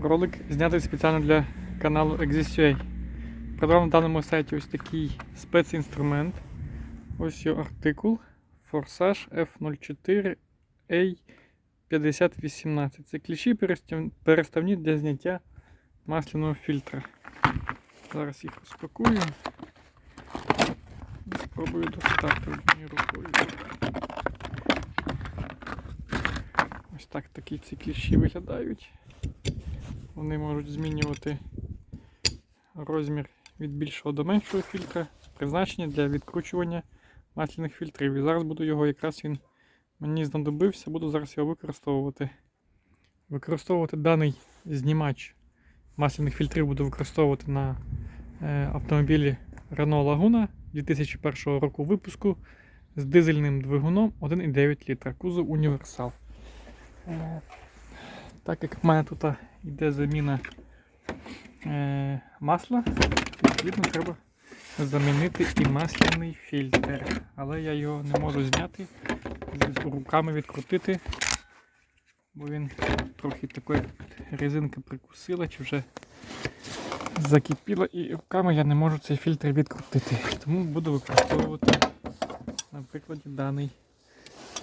Ролик знятий спеціально для каналу Exist.ua. Продав на даному сайті ось такий спецінструмент. Ось його артикул Forsage F04 A5018. Це перестав- переставні для зняття масляного фільтра. Зараз їх розпакую. Спробую достати однією рукою. Ось так такі ці кліщі виглядають. Вони можуть змінювати розмір від більшого до меншого фільтра, призначення для відкручування масляних фільтрів. І зараз буду його, якраз він мені знадобився, буду зараз його використовувати. Використовувати даний знімач масляних фільтрів буду використовувати на е, автомобілі Renault Laguna 2001 року випуску з дизельним двигуном 1,9 літра, кузов універсал. Так як в мене тут йде заміна е, масла, відповідно треба замінити і масляний фільтр. Але я його не можу зняти, руками відкрутити, бо він трохи такої резинка прикусила чи вже закипіла і руками я не можу цей фільтр відкрутити. Тому буду використовувати на прикладі даний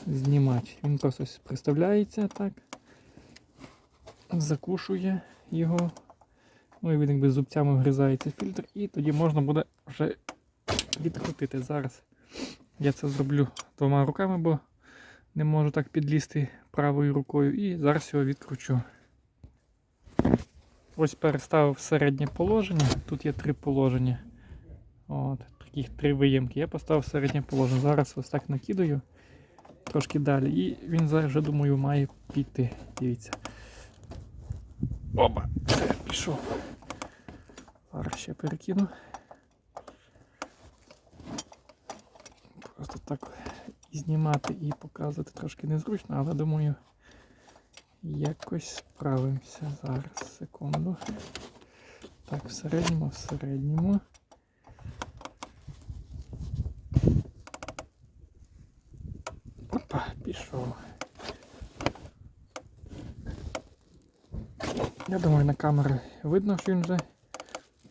знімач. Він просто приставляється так, закушує його. Ну і він якби зубцями вгризається фільтр, і тоді можна буде вже відкрутити. Зараз я це зроблю двома руками, бо не можу так підлізти правою рукою. І зараз його відкручу. Ось переставив середнє положення. Тут є три положення. От, таких три виємки. Я поставив середнє положення. Зараз ось так накидаю трошки далі. І він зараз вже, думаю, має піти. Дивіться. Оба! Пішов. Зараз ще перекину. Просто так знімати і показувати трошки незручно, але думаю, якось справимося. Зараз, секунду. Так, в середньому, в середньому. Опа, пішов. Я думаю, на камері видно, що він вже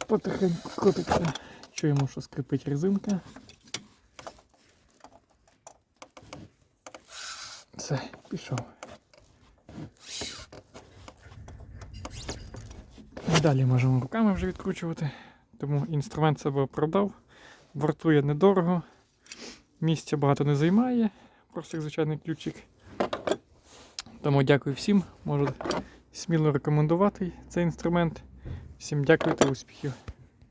потихеньку крутиться. Чуємо, що скрипить резинка. Все, пішов. Далі можемо руками вже відкручувати. Тому інструмент себе продав. Вартує недорого. Місця багато не займає. Просто як звичайний ключик. Тому дякую всім. Можу сміло рекомендувати цей інструмент. Всім дякую та успіхів.